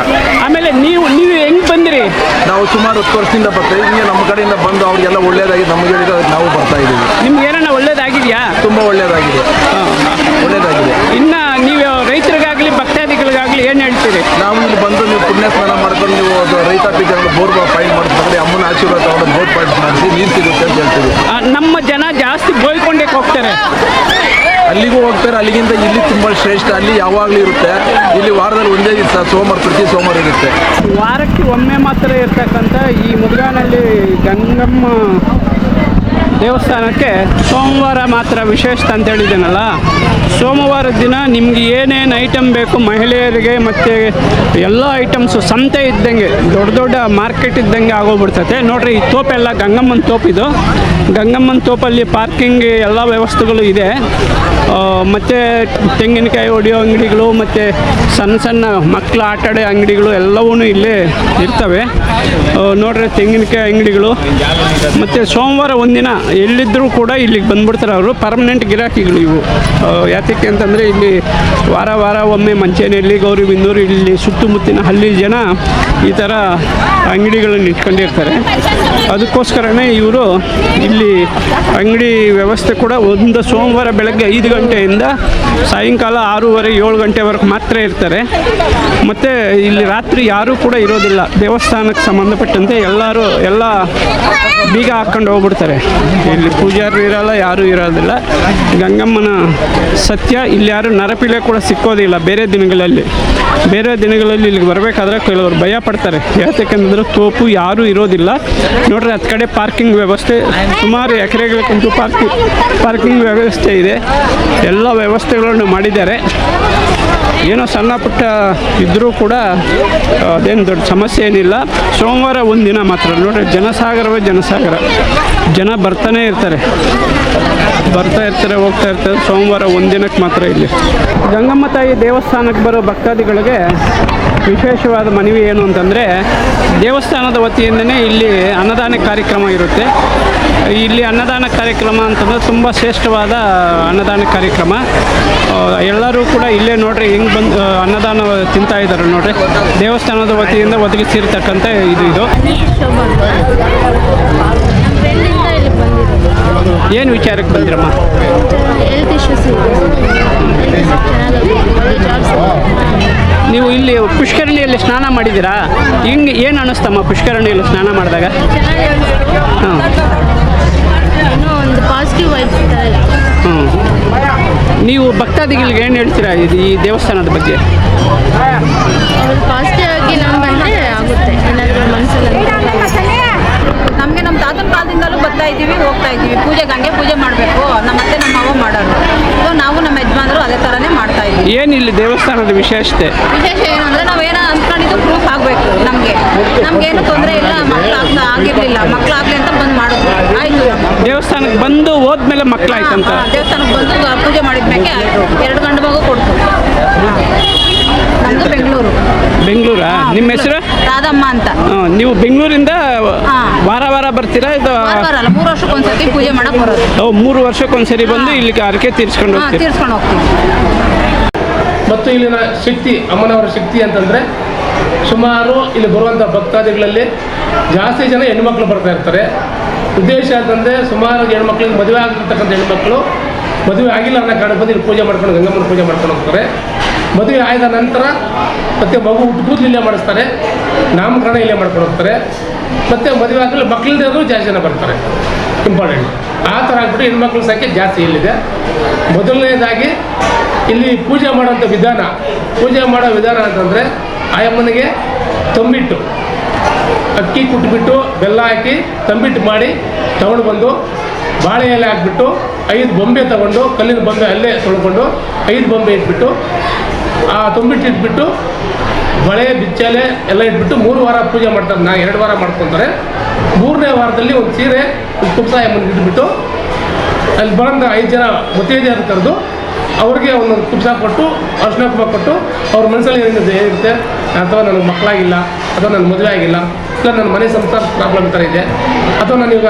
ಆಮೇಲೆ ನೀವು ನೀವು ಹೆಂಗೆ ಬಂದಿರಿ? ನಾವು ಸುಮಾರು ಹತ್ತು ವರ್ಷದಿಂದ ಬರ್ತೀವಿ. ಹಿಂಗೆ ನಮ್ಮ ಕಡೆಯಿಂದ ಬಂದು ಅವ್ರಿಗೆಲ್ಲ ಒಳ್ಳೇದಾಗಿ ನಮಗೆ ನಾವು ಬರ್ತಾ ಇದ್ದೀವಿ. ನಿಮ್ಗೆ ಏನಾರ ಒಳ್ಳೇದಾಗಿದೆಯಾ? ತುಂಬ ಒಳ್ಳೇದಾಗಿದೆ. ಒಳ್ಳೇದಾಗಿದೆ. ಇನ್ನು ನೀವು ರೈತರಿಗಾಗಲಿ ಭಕ್ತಾದಿಗಳಿಗಾಗಲಿ ಏನು ಹೇಳ್ತೀರಿ? ನಾವು ಇಲ್ಲಿ ಬಂದು ನೀವು ಪುಣ್ಯ ಸ್ನಾನ ಮಾಡ್ಕೊಂಡು ನೀವು ರೈತಾಪಿ ಜನಗಳು ಬೋರ್ ಫೈಲ್ ಮಾಡ್ಕೊಂಡ್ರೆ ಅಮ್ಮನ ಆಶೀರ್ವಾದ ತಗೊಂಡು ಬೋರ್ ಪಾಯಿಂಟ್ ಮಾಡಿಸಿ ನೀರು ಸಿಗುತ್ತೆ ಅಂತ ಹೇಳ್ತೀವಿ. ನಮ್ಮ ಜನ ಜಾಸ್ತಿ ಬೋಯ್ಕೊಂಡೇ ಹೋಗ್ತಾರೆ. ಅಲ್ಲಿಗೂ ಹೋಗ್ತಾರೆ ಅಲ್ಲಿಗಿಂತ ಇಲ್ಲಿ ತುಂಬ ಶ್ರೇಷ್ಠ ಅಲ್ಲಿ ಯಾವಾಗಲೂ ಇರುತ್ತೆ. ಇಲ್ಲಿ ವಾರದಲ್ಲಿ ಒಂದೇ ದಿವಸ ಸೋಮವಾರ ಪ್ರತಿ ಸೋಮವಾರ ಇರುತ್ತೆ. ವಾರಕ್ಕೆ ಒಮ್ಮೆ ಮಾತ್ರ ಇರ್ತಕ್ಕಂಥ ಈ ಮುದ್ಗಾನಲ್ಲಿ ಗಂಗಮ್ಮ ದೇವಸ್ಥಾನಕ್ಕೆ ಸೋಮವಾರ ಮಾತ್ರ ವಿಶೇಷ ಅಂತ ಹೇಳಿದ್ದೇನಲ್ಲ ಸೋಮವಾರದ ದಿನ ನಿಮ್ಗೆ ಏನೇನು ಐಟಮ್ ಬೇಕು ಮಹಿಳೆಯರಿಗೆ ಮತ್ತು ಎಲ್ಲ ಐಟಮ್ಸು ಸಂತೆ ಇದ್ದಂಗೆ, ದೊಡ್ಡ ದೊಡ್ಡ ಮಾರ್ಕೆಟ್ ಇದ್ದಂಗೆ ಆಗೋಗ್ಬಿಡ್ತೈತೆ. ನೋಡ್ರಿ, ಈ ತೋಪೆಲ್ಲ ಗಂಗಮ್ಮನ ತೋಪಿದು ಗಂಗಮ್ಮನ ತೋಪಲ್ಲಿ ಪಾರ್ಕಿಂಗ್ ಎಲ್ಲ ವ್ಯವಸ್ಥೆಗಳು ಇದೆ. ಮತ್ತು ತೆಂಗಿನಕಾಯಿ ಹೊಡೆಯೋ ಅಂಗಡಿಗಳು, ಮತ್ತು ಸಣ್ಣ ಸಣ್ಣ ಮಕ್ಕಳು ಆಟಾಡೋ ಅಂಗಡಿಗಳು ಎಲ್ಲವೂ ಇಲ್ಲೇ ಇರ್ತವೆ. ನೋಡ್ರಿ, ತೆಂಗಿನಕಾಯಿ ಅಂಗಡಿಗಳು. ಮತ್ತು ಸೋಮವಾರ ಒಂದಿನ ಎಲ್ಲಿದ್ದರೂ ಕೂಡ ಇಲ್ಲಿಗೆ ಬಂದ್ಬಿಡ್ತಾರೆ ಅವರು. ಪರ್ಮನೆಂಟ್ ಗಿರಾಕಿಗಳು ಇವು. ಯಾತಕ್ಕೆ ಅಂತಂದರೆ ಇಲ್ಲಿ ವಾರ ವಾರ ಒಮ್ಮೆ ಮಂಚೇನಹಳ್ಳಿ ಗೌರಿಬಿಂದೂರು ಇಲ್ಲಿ ಸುತ್ತಮುತ್ತಿನ ಹಳ್ಳಿ ಜನ ಈ ಥರ ಅಂಗಡಿಗಳನ್ನು ಇಟ್ಕೊಂಡಿರ್ತಾರೆ. ಅದಕ್ಕೋಸ್ಕರನೇ ಇವರು ಇಲ್ಲಿ ಅಂಗಡಿ ವ್ಯವಸ್ಥೆ ಕೂಡ ಒಂದು ಸೋಮವಾರ ಬೆಳಗ್ಗೆ ಐದು ಗಂಟೆಯಿಂದ ಸಾಯಂಕಾಲ ಆರೂವರೆ, ಏಳು ಗಂಟೆವರೆಗೆ ಮಾತ್ರ ಇರ್ತಾರೆ. ಮತ್ತು ಇಲ್ಲಿ ರಾತ್ರಿ ಯಾರೂ ಕೂಡ ಇರೋದಿಲ್ಲ. ದೇವಸ್ಥಾನಕ್ಕೆ ಸಂಬಂಧಪಟ್ಟಂತೆ ಎಲ್ಲರೂ ಎಲ್ಲ ಬೀಗ ಹಾಕ್ಕೊಂಡು ಹೋಗ್ಬಿಡ್ತಾರೆ. ಇಲ್ಲಿ ಪೂಜಾರಿ ಇರಲ್ಲ, ಯಾರೂ ಇರೋದಿಲ್ಲ. ಗಂಗಮ್ಮನ ಸತ್ಯ, ಇಲ್ಲಿ ಯಾರು ನರಪಿಲೆ ಕೂಡ ಸಿಕ್ಕೋದಿಲ್ಲ ಬೇರೆ ದಿನಗಳಲ್ಲಿ. ಬೇರೆ ದಿನಗಳಲ್ಲಿ ಇಲ್ಲಿಗೆ ಬರಬೇಕಾದ್ರೆ ಕೆಲವರು ಭಯ ಪಡ್ತಾರೆ. ಯಾತಕ್ಕಂದ್ರೆ ತೋಪು ಯಾರೂ ಇರೋದಿಲ್ಲ. ನೋಡ್ರಿ ಹತ್ತು ಕಡೆ ಪಾರ್ಕಿಂಗ್ ವ್ಯವಸ್ಥೆ, ಸುಮಾರು ಎಕರೆಗಳಕ್ಕಿಂತ ಪಾರ್ಕಿಂಗ್ ಪಾರ್ಕಿಂಗ್ ವ್ಯವಸ್ಥೆ ಇದೆ. ಎಲ್ಲ ವ್ಯವಸ್ಥೆಗಳನ್ನು ಮಾಡಿದ್ದಾರೆ. ಏನೋ ಸಣ್ಣ ಪುಟ್ಟ ಇದ್ದರೂ ಕೂಡ, ಅದೇನು ದೊಡ್ಡ ಸಮಸ್ಯೆ ಏನಿಲ್ಲ. ಸೋಮವಾರ ದಿನ ಮಾತ್ರ. ನೋಡ್ರಿ, ಜನಸಾಗರವೇ ಜನಸಾಗರ. ಜನ ಬರ್ತಾನೆ ಇರ್ತಾರೆ. ಬರ್ತಾ ಇರ್ತಾರೆ, ಹೋಗ್ತಾ ಇರ್ತಾರೆ, ಸೋಮವಾರ ಒಂದಿನಕ್ಕೆ ಮಾತ್ರ ಇಲ್ಲಿ. ಗಂಗಮ್ಮ ತಾಯಿ ದೇವಸ್ಥಾನಕ್ಕೆ ಬರೋ ಭಕ್ತಾದಿಗಳಿಗೆ ವಿಶೇಷವಾದ ಮನವಿ ಏನು ಅಂತಂದರೆ, ದೇವಸ್ಥಾನದ ವತಿಯಿಂದನೇ ಇಲ್ಲಿ ಅನ್ನದಾನ ಕಾರ್ಯಕ್ರಮ ಇರುತ್ತೆ. ಇಲ್ಲಿ ಅನ್ನದಾನ ಕಾರ್ಯಕ್ರಮ ಅಂತಂದರೆ ತುಂಬ ಶ್ರೇಷ್ಠವಾದ ಅನ್ನದಾನ ಕಾರ್ಯಕ್ರಮ. ಎಲ್ಲರೂ ಕೂಡ ಇಲ್ಲೇ ನೋಡ್ರಿ, ಹೆಂಗೆ ಬಂದು ಅನ್ನದಾನ ತಿಂತಾ ಇದ್ದಾರೆ ನೋಡ್ರಿ. ದೇವಸ್ಥಾನದ ವತಿಯಿಂದ ಒದಗಿಸಿರ್ತಕ್ಕಂಥ ಇದು ಇದು ಶೋಭಾ ನಮ್ಮ ಫ್ರೆಂಡಿಂದ ಇಲ್ಲಿ ಬಂದಿರೋದು ಏನು ವಿಚಾರಕ್ಕೆ ಬಂದಿರಮ್ಮ? ಹೆಲ್ತ್ ಇಶ್ಯೂಸ್ ನೀವು ಇಲ್ಲಿ ಪುಷ್ಕರಣಿಯಲ್ಲಿ ಸ್ನಾನ ಮಾಡಿದ್ದೀರಾ? ಹಿಂಗೆ ಏನು ಅನ್ನಿಸ್ತಮ್ಮ ಪುಷ್ಕರಣಿಯಲ್ಲಿ ಸ್ನಾನ ಮಾಡಿದಾಗ? ಹಾಂ ಏನೋ ಒಂದು ಪಾಸಿಟಿವ್ ವೈಬ್ಸ್ ಹ್ಞೂ ನೀವು ಭಕ್ತಾದಿಗಳಿಗೆ ಏನು ಹೇಳ್ತೀರಾ ಇದು ಈ ದೇವಸ್ಥಾನದ ಬಗ್ಗೆ? ಅವ್ರು ಪಾಸಿಟಿವ್ ಆಗಿ ನಮ್ಮ ಬಂದರೆ ಆಗುತ್ತೆ. ಏನಾದರೂ ಮನಸ್ಸಲ್ಲಿ ನಮಗೆ ನಮ್ಮ ತಾತನ ಕಾಲದಿಂದಲೂ ಬರ್ತಾ ಇದ್ದೀವಿ ಹೋಗ್ತಾ ಇದ್ದೀವಿ ಪೂಜೆಗೆ ಹಂಗೆ ಪೂಜೆ ಮಾಡಬೇಕು. ನಮ್ಮ ಅತ್ತೆ ನಮ್ಮ ಅವ್ವ ಮಾಡೋರು. ಸೊ ನಾವು ನಮ್ಮ ಯಜಮಾನರು ಅದೇ ಥರನೇ ಮಾಡ್ತಾ ಇದ್ದೀವಿ. ಏನಿಲ್ಲ ಇಲ್ಲಿ ದೇವಸ್ಥಾನದ ವಿಶೇಷತೆ? ವಿಶೇಷ ಏನು ಅಂದರೆ ಅಂದ್ಕೊಂಡಿದ್ದು ಪ್ರೂಫ್ ಆಗಬೇಕು ನಮಗೆ. ನಮಗೇನು ತೊಂದರೆ ಇಲ್ಲ ಮಕ್ಳು ಆಗಿರ್ಲಿಲ್ಲ. ಆಗಲಿ ಅಂತ ಬಂದು ಮಾಡಿದ್ರು ಆಯ್ತು. ದೇವಸ್ಥಾನಕ್ಕೆ ಬಂದು ಹೋದ್ಮೇಲೆ ಅಂತ ದೇವಸ್ಥಾನಕ್ಕೆ ಬಂದು ಪೂಜೆ ಮಾಡಿದ್ಮೇಲೆ ಆಯಿತು ಎರಡು ಗಂಡು ಮಗು ಕೊಡ್ತು. ನಮ್ಮದು ಬೆಂಗಳೂರು. ಬೆಂಗಳೂರ? ನಿಮ್ಮ ಹೆಸರು? ರಾಧಮ್ಮ ಅಂತ. ನೀವು ಬೆಂಗಳೂರಿಂದ. ವಾರ ವಾರ ಬರ್ತೀರಾ ಇದು ಮೂರು ವರ್ಷಕ್ಕೊಂದ್ಸತಿ ಪೂಜೆ ಮಾಡಕ್ಕೆ ಬರೋದು. ಮೂರು ವರ್ಷಕ್ಕೊಂದ್ಸರಿ ಬಂದು ಇಲ್ಲಿಗೆ ಅರಕೆ ತೀರ್ಸ್ಕೊಂಡು ತೀರ್ಸ್ಕೊಂಡು ಹೋಗ್ತೀವಿ. ಮತ್ತು ಇಲ್ಲಿನ ಶಕ್ತಿ, ಅಮ್ಮನವರ ಶಕ್ತಿ ಅಂತಂದರೆ ಸುಮಾರು ಇಲ್ಲಿ ಬರುವಂಥ ಭಕ್ತಾದಿಗಳಲ್ಲಿ ಜಾಸ್ತಿ ಜನ ಹೆಣ್ಮಕ್ಳು ಬರ್ತಾ ಇರ್ತಾರೆ. ಉದ್ದೇಶ ಅಂತಂದರೆ ಸುಮಾರು ಹೆಣ್ಮಕ್ಳಿಗೆ ಮದುವೆ ಆಗಿರ್ತಕ್ಕಂಥ ಹೆಣ್ಮಕ್ಳು ಮದುವೆ ಆಗಿಲ್ಲ ಅನ್ನೋ ಕಾರಣಕ್ಕೆ ಬಂದು ಇಲ್ಲಿ ಪೂಜೆ ಮಾಡ್ಕೊಂಡು ಗಂಗಮ್ಮನ ಪೂಜೆ ಮಾಡ್ಕೊಂಡು ಹೋಗ್ತಾರೆ. ಮದುವೆ ಆದ ನಂತರ ಮತ್ತೆ ಮಗು ಹುಟ್ಟು ಇಲ್ಲೇ ಮಾಡಿಸ್ತಾರೆ. ನಾಮಕರಣ ಇಲ್ಲೇ ಮಾಡ್ಕೊಂಡು ಹೋಗ್ತಾರೆ. ಮತ್ತು ಮದುವೆ ಆದಮೇಲೆ ಮಕ್ಕಳಿಂದ ಜಾಸ್ತಿ ಜನ ಬರ್ತಾರೆ. ಇಂಪಾರ್ಟೆಂಟ್ ಆ ಥರ ಆಗ್ಬಿಟ್ಟು ಹೆಣ್ಮಕ್ಳ ಸಂಖ್ಯೆ ಜಾಸ್ತಿ ಇಲ್ಲಿದೆ. ಮೊದಲನೇದಾಗಿ ಇಲ್ಲಿ ಪೂಜೆ ಮಾಡೋಂಥ ವಿಧಾನ, ಪೂಜೆ ಮಾಡೋ ವಿಧಾನ ಅಂತಂದರೆ ಆಯಮ್ಮನಿಗೆ ತಂಬಿಟ್ಟು, ಅಕ್ಕಿ ಕುಟ್ಬಿಟ್ಟು, ಬೆಲ್ಲ ಹಾಕಿ ತಂಬಿಟ್ಟು ಮಾಡಿ ತಗೊಂಡು ಬಂದು ಬಾಳೆ ಎಲೆ ಹಾಕ್ಬಿಟ್ಟು ಐದು ಬೊಂಬೆ ತಗೊಂಡು ಕಲ್ಲಿನ ಬೊಂಬೆ ಅಲ್ಲೇ ತೊಳ್ಕೊಂಡು ಐದು ಬೊಂಬೆ ಇಟ್ಬಿಟ್ಟು, ಆ ತುಂಬಿಟ್ಟು ಇಟ್ಬಿಟ್ಟು ಬಳೆ, ಬಿಚ್ಚಲೆ ಎಲ್ಲ ಇಟ್ಬಿಟ್ಟು ಮೂರು ವಾರ ಪೂಜೆ ಮಾಡ್ತಾರೆ. ನಾ ಎರಡು ವಾರ ಮಾಡ್ಕೊತಾರೆ. ಮೂರನೇ ವಾರದಲ್ಲಿ ಒಂದು ಸೀರೆ ಅಮ್ಮನಿಗೆ ಇಟ್ಬಿಟ್ಟು ಅಲ್ಲಿ ಬಂದ ಐದು ಜನ ಮುತ್ತೈದೆಯರು ಕರೆದು ಅವ್ರಿಗೆ ಒಂದೊಂದು ಕುಪ್ಸ ಕೊಟ್ಟು, ಅರ್ಶನ ಕೊಟ್ಟು, ಅವ್ರ ಮನಸ್ಸಲ್ಲಿ ಏನಿದೆ ಏನಿರುತ್ತೆ ಅಥವಾ ನನಗೆ ಮಕ್ಕಳಾಗಿಲ್ಲ, ಅಥವಾ ನನ್ನ ಮದುವೆ ಆಗಿಲ್ಲ ಅಥವಾ ನನ್ನ ಮನೆ ಸಂಸಾರ ಪ್ರಾಬ್ಲಮ್ ಥರ ಇದೆ, ಅಥವಾ ನಾನೀಗ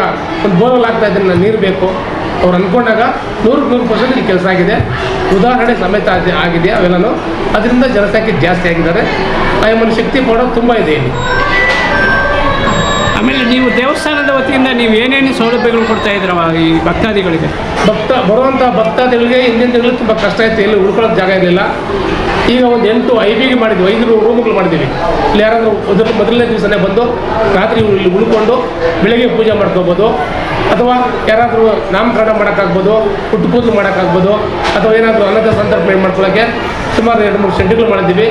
ಒಂದು ಬೋರ್ವೆಲ್ ಆಗ್ತಾ ಇದ್ದೀನಿ ನಾನು ನೀರು ಬೇಕು, ಅವ್ರು ಅಂದ್ಕೊಂಡಾಗ ನೂರಕ್ಕೆ ನೂರು ಪರ್ಸೆಂಟ್ ಈ ಕೆಲಸ ಆಗಿದೆ. ಉದಾಹರಣೆ ಸಮೇತ ಆಗಿ- ಆಗಿದೆ ಅವೆಲ್ಲನೂ? ಅದರಿಂದ ಜನಸಂಖ್ಯೆ ಜಾಸ್ತಿ ಆಗಿದ್ದಾರೆ. ಆ ಶಕ್ತಿ ಪಡೋದು ತುಂಬ ಇದೆ ಇಲ್ಲಿ. ಆಮೇಲೆ ನೀವು ದೇವಸ್ಥಾನದ ವತಿಯಿಂದ ನೀವು ಏನೇನು ಸೌಲಭ್ಯಗಳು ಕೊಡ್ತಾ ಇದ್ರ ಈ ಭಕ್ತಾದಿಗಳಿಗೆ? ಭಕ್ತ ಬರುವಂಥ ಭಕ್ತಾದಿಗಳಿಗೆ ಹಿಂದಿನ ತಿಂಗಳು ತುಂಬ ಕಷ್ಟ ಇತ್ತು, ಎಲ್ಲಿ ಉಳ್ಕೊಳ್ಳೋಕೆ ಜಾಗ ಇರಲಿಲ್ಲ. ಈಗ ಒಂದು ಎಂಟು ಐ ಬಿಗೆ ಮಾಡಿದ್ವಿ, ಐದು ರೂಮ್ಗಳು ಮಾಡಿದ್ದೀವಿ. ಇಲ್ಲಿ ಯಾರಾದರೂ ಮೊದಲು ಮೊದಲನೇ ದಿವಸನೇ ಬಂದು, ರಾತ್ರಿ ಇಲ್ಲಿ ಉಳ್ಕೊಂಡು ಬೆಳಗ್ಗೆ ಪೂಜೆ ಮಾಡ್ಕೋಬೋದು. ಅಥವಾ ಯಾರಾದರೂ ನಾಮಕರಣ ಮಾಡೋಕ್ಕಾಗ್ಬೋದು ಹುಟ್ಟು ಕೂದಲು ಮಾಡೋಕ್ಕಾಗ್ಬೋದು, ಅಥವಾ ಏನಾದರೂ ಅನ್ನದ ಸಂದರ್ಭ ಏನು ಮಾಡ್ಕೊಳ್ಳೋಕ್ಕೆ ಸುಮಾರು ಎರಡು ಮೂರು ಶೆಡ್ಗಳು ಮಾಡಿದ್ದೀವಿ.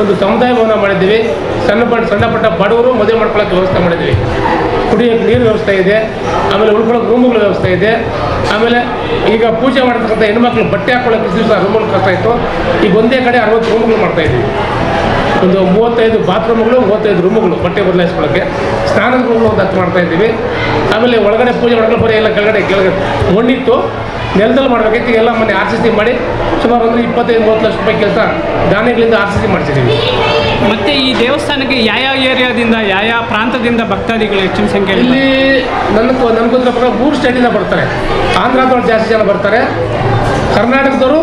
ಒಂದು ಸಮುದಾಯ ಭವನ ಮಾಡಿದ್ದೀವಿ. ಸಣ್ಣ ಪಟ್ಟ ಸಣ್ಣ ಪಟ್ಟ ಬಡವರು ಮದುವೆ ಮಾಡ್ಕೊಳ್ಳೋಕ್ಕೆ ವ್ಯವಸ್ಥೆ ಮಾಡಿದ್ದೀವಿ. ಕುಡಿಯೋಕ್ಕೆ ನೀರು ವ್ಯವಸ್ಥೆ ಇದೆ. ಆಮೇಲೆ ಉಳ್ಕೊಳ್ಳೋಕೆ ರೂಮ್ಗಳ ವ್ಯವಸ್ಥೆ ಇದೆ. ಆಮೇಲೆ ಈಗ ಪೂಜೆ ಮಾಡ್ತಕ್ಕಂಥ ಹೆಣ್ಮಕ್ಳು ಬಟ್ಟೆ ಹಾಕೊಳ್ಳೋಕೆ ದಿವಸ ರೂಮ್ಗಳು ಕಷ್ಟ ಇತ್ತು. ಈಗ ಒಂದೇ ಕಡೆ ಅರವತ್ತು ರೂಮ್ಗಳು ಮಾಡ್ತಾ ಇದ್ದೀವಿ. ಒಂದು ಮೂವತ್ತೈದು ಬಾತ್ರೂಮ್ಗಳು, ಮೂವತ್ತೈದು ರೂಮ್ಗಳು ಬಟ್ಟೆ ಬದಲಾಯಿಸ್ಕೊಳ್ಳೋಕ್ಕೆ ಸ್ನಾನದ ರೂಮ್ಗಳು ಒಂದು ಹತ್ತು ಮಾಡ್ತಾ ಇದ್ದೀವಿ. ಆಮೇಲೆ ಒಳಗಡೆ ಪೂಜೆ ಮಾಡ್ಕೊಂಡು ಬರೀ ಎಲ್ಲ ಕೆಳಗಡೆ ಕೆಳಗಡೆ ಮಣ್ಣಿತ್ತು ನೆಲದಲ್ಲಿ ಮಾಡಬೇಕಿತ್ತು. ಎಲ್ಲ ಮನೆ ಆರ್ ಸಿ ಮಾಡಿ ಸುಮಾರು ಒಂದು ಇಪ್ಪತ್ತೈದು ಮೂವತ್ತು ಲಕ್ಷ ರೂಪಾಯಿ ಕೆಲಸ ದಾನಿಗಳಿಂದ ಆರ್ ಸಿ ಸಿ ಮಾಡಿಸಿದ್ದೀವಿ ಮತ್ತು ಈ ದೇವಸ್ಥಾನಕ್ಕೆ ಯಾವ ಏರಿಯಾದಿಂದ ಯಾವ ಪ್ರಾಂತದಿಂದ ಭಕ್ತಾದಿಗಳು ಹೆಚ್ಚಿನ ಸಂಖ್ಯೆಯಲ್ಲಿ ಇಲ್ಲಿ ನನ್ನ ನನ್ನ ಗೊತ್ತಿರೋ ಪ್ರಕಾರ ಮೂರು ಸ್ಟೇಟಿಂದ ಬರ್ತಾರೆ. ಆಂಧ್ರದವ್ರು ಜಾಸ್ತಿ ಜನ ಬರ್ತಾರೆ. ಕರ್ನಾಟಕದವರು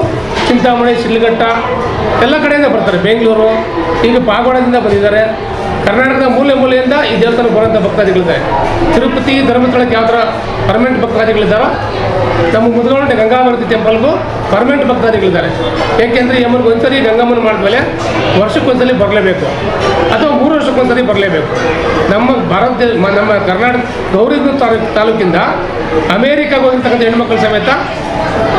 ಚಿಂತಾಮಣಿ ಶಿಡ್ಲಘಟ್ಟ ಎಲ್ಲ ಕಡೆಯಿಂದ ಬರ್ತಾರೆ. ಬೆಂಗಳೂರು ಈಗ ಪಾಗೋಡದಿಂದ ಬಂದಿದ್ದಾರೆ. ಕರ್ನಾಟಕದ ಮೂಲೆ ಮೂಲೆಯಿಂದ ಈ ದೇವಸ್ಥಾನ ಬರುವಂಥ ಭಕ್ತಾದಿಗಳಿದ್ದಾರೆ. ತಿರುಪತಿ ಧರ್ಮಸ್ಥಳಕ್ಕೆ ಯಾವ ಥರ ಪರ್ಮನೆಂಟ್ ಭಕ್ತಾದಿಗಳಿದ್ದಾರೋ, ನಮ್ಮ ಮುದ್ಗೌಂಡೆ ಗಂಗಾಮರತಿ ಟೆಂಪಲ್ಗೂ ಪರ್ಮನೆಂಟ್ ಭಕ್ತಾದಿಗಳಿದ್ದಾರೆ. ಏಕೆಂದರೆ ಯಮ್ಮನಿಗೆ ಒಂದ್ಸರಿ ಗಂಗಮ್ಮನ ಮಾಡಿದ್ಮೇಲೆ ವರ್ಷಕ್ಕೊಂದ್ಸಲಿ ಬರಲೇಬೇಕು. ಅಥವಾ ಮೂರು ವರ್ಷಕ್ಕೊಂದ್ಸರಿ ಬರಲೇಬೇಕು. ನಮ್ಮ ಭಾರತ, ನಮ್ಮ ಕರ್ನಾಟಕ ಗೌರಿ ತಾಲೂಕು ತಾಲೂಕಿಂದ ಅಮೇರಿಕಾಗೆ ಹೋಗಿರ್ತಕ್ಕಂಥ ಹೆಣ್ಮಕ್ಳ ಸಮೇತ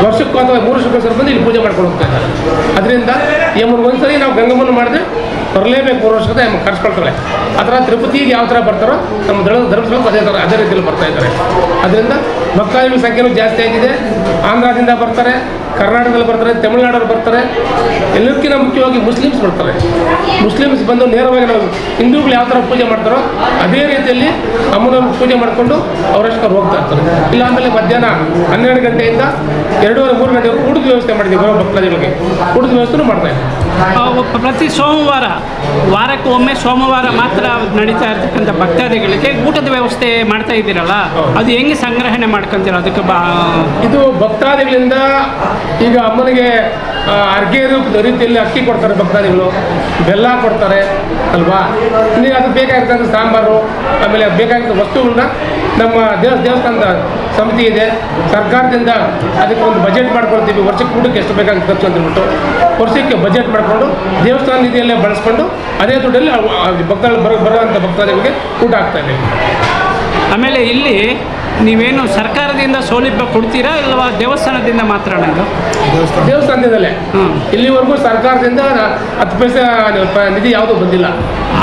ವರ್ಷಕ್ಕೂ ಅಥವಾ ಮೂರು ವರ್ಷಕ್ಕೊಂದ್ಸರಿ ಬಂದು ಇಲ್ಲಿ ಪೂಜೆ ಮಾಡ್ಕೊಂಡು ಹೋಗ್ತಾ ಇದ್ದಾರೆ. ಅದರಿಂದ ಯಮ್ಮನಿಗೆ ಒಂದ್ಸರಿ ನಾವು ಗಂಗಮ್ಮನ ಮಾಡಿದ್ರೆ ಬರಲೇಬೇಕು ಮೂರು ವರ್ಷದ ಕರ್ಸ್ಕೊಳ್ತಾರೆ. ಆ ಥರ ತಿರುಪತಿಗೆ ಯಾವ ಥರ ಬರ್ತಾರೋ ನಮ್ಮ ದಳದ ಧರ್ಮಸ್ಥಳಕ್ಕೂ ಅದೇ ಥರ ಅದೇ ರೀತಿಯಲ್ಲಿ ಬರ್ತಾ ಇದ್ದಾರೆ. ಅದರಿಂದ ಭಕ್ತಾದಿಗಳ ಸಂಖ್ಯೆನೂ ಜಾಸ್ತಿ ಆಗಿದೆ. ಆಂಧ್ರದಿಂದ ಬರ್ತಾರೆ, ಕರ್ನಾಟಕದಲ್ಲಿ ಬರ್ತಾರೆ ತಮಿಳುನಾಡಲ್ಲಿ ಬರ್ತಾರೆ. ಎಲ್ಲಕ್ಕಿಂತ ಮುಖ್ಯವಾಗಿ ಮುಸ್ಲಿಮ್ಸ್ ಬರ್ತಾರೆ. ಮುಸ್ಲಿಮ್ಸ್ ಬಂದು ನೇರವಾಗಿ ನಾವು ಹಿಂದೂಗಳು ಯಾವ ಥರ ಪೂಜೆ ಮಾಡ್ತಾರೋ ಅದೇ ರೀತಿಯಲ್ಲಿ ಅಮ್ಮನ ಪೂಜೆ ಮಾಡಿಕೊಂಡು ಅವರಷ್ಟು ಹೋಗ್ತಾ ಇರ್ತಾರೆ. ಇಲ್ಲ ಆಮೇಲೆ ಮಧ್ಯಾಹ್ನ ಹನ್ನೆರಡು ಗಂಟೆಯಿಂದ ಎರಡೂವರೆ ಮೂರು ಗಂಟೆವರೆಗೂ ಊಟದ ವ್ಯವಸ್ಥೆ ಮಾಡಿದ್ದೀವಿ ಬರೋ ಭಕ್ತಾದಿಗಳಿಗೆ. ಊಟದ ವ್ಯವಸ್ಥೆನೂ ಮಾಡ್ತಾ ಇದ್ದೀವಿ ಪ್ರತಿ ಸೋಮವಾರ, ವಾರಕ್ಕೆ ಒಮ್ಮೆ ಸೋಮವಾರ ಮಾತ್ರ ನಡೀತಾ ಇರ್ತಕ್ಕಂಥ ಭಕ್ತಾದಿಗಳಿಗೆ ಊಟದ ವ್ಯವಸ್ಥೆ ಮಾಡ್ತಾ ಇದ್ದೀರಲ್ಲ, ಅದು ಹೆಂಗೆ ಸಂಗ್ರಹಣೆ ಮಾಡ್ಕೊಂತೀರ ಅದಕ್ಕೆ ಇದು ಭಕ್ತಾದಿಗಳಿಂದ ಈಗ ಅಮ್ಮನಿಗೆ ಅರ್ಗೆ ರೀತಿಯಲ್ಲಿ ಅಕ್ಕಿ ಕೊಡ್ತಾರೆ ಭಕ್ತಾದಿಗಳು, ಬೆಲ್ಲ ಕೊಡ್ತಾರೆ, ಅಲ್ವಾ? ಅದು ಅದಕ್ಕೆ ಬೇಕಾಗಿರ್ತಕ್ಕಂಥ ಸಾಂಬಾರು, ಆಮೇಲೆ ಬೇಕಾಗಿದ್ದ ವಸ್ತುಗಳನ್ನ ನಮ್ಮ ದೇವ ದೇವಸ್ಥಾನದ ಸಮಿತಿ ಇದೆ. ಸರ್ಕಾರದಿಂದ ಅದಕ್ಕೆ ಒಂದು ಬಜೆಟ್ ಮಾಡ್ಕೊಳ್ತೀವಿ ವರ್ಷಕ್ಕೆ ಊಟಕ್ಕೆ ಎಷ್ಟು ಬೇಕಾಗಿ ಖರ್ಚು ಅಂತ ಹೇಳ್ಬಿಟ್ಟು ವರ್ಷಕ್ಕೆ ಬಜೆಟ್ ಮಾಡಿಕೊಂಡು ದೇವಸ್ಥಾನ ನಿಧಿಯಲ್ಲೇ ಬಳಸ್ಕೊಂಡು ಅದೇ ದುಡ್ಡಲ್ಲಿ ಭಕ್ತಾದಿಗಳು ಬರೋ ಬರುವಂಥ ಭಕ್ತಾದಿಗಳಿಗೆ ಊಟ ಆಗ್ತಾ ಇದೆ ಆಮೇಲೆ ಇಲ್ಲಿ ನೀವೇನು ಸರ್ಕಾರದಿಂದ ಸೌಲಭ್ಯ ಕೊಡ್ತೀರಾ ಇಲ್ಲವಾ ದೇವಸ್ಥಾನದಿಂದ ಮಾತ್ರ ಇದು? ದೇವಸ್ಥಾನದಿಂದಲೇ. ಇಲ್ಲಿವರೆಗೂ ಸರ್ಕಾರದಿಂದ ಹತ್ತು ಪೈಸೆ ನಿಧಿ ಯಾವುದು ಬಂದಿಲ್ಲ.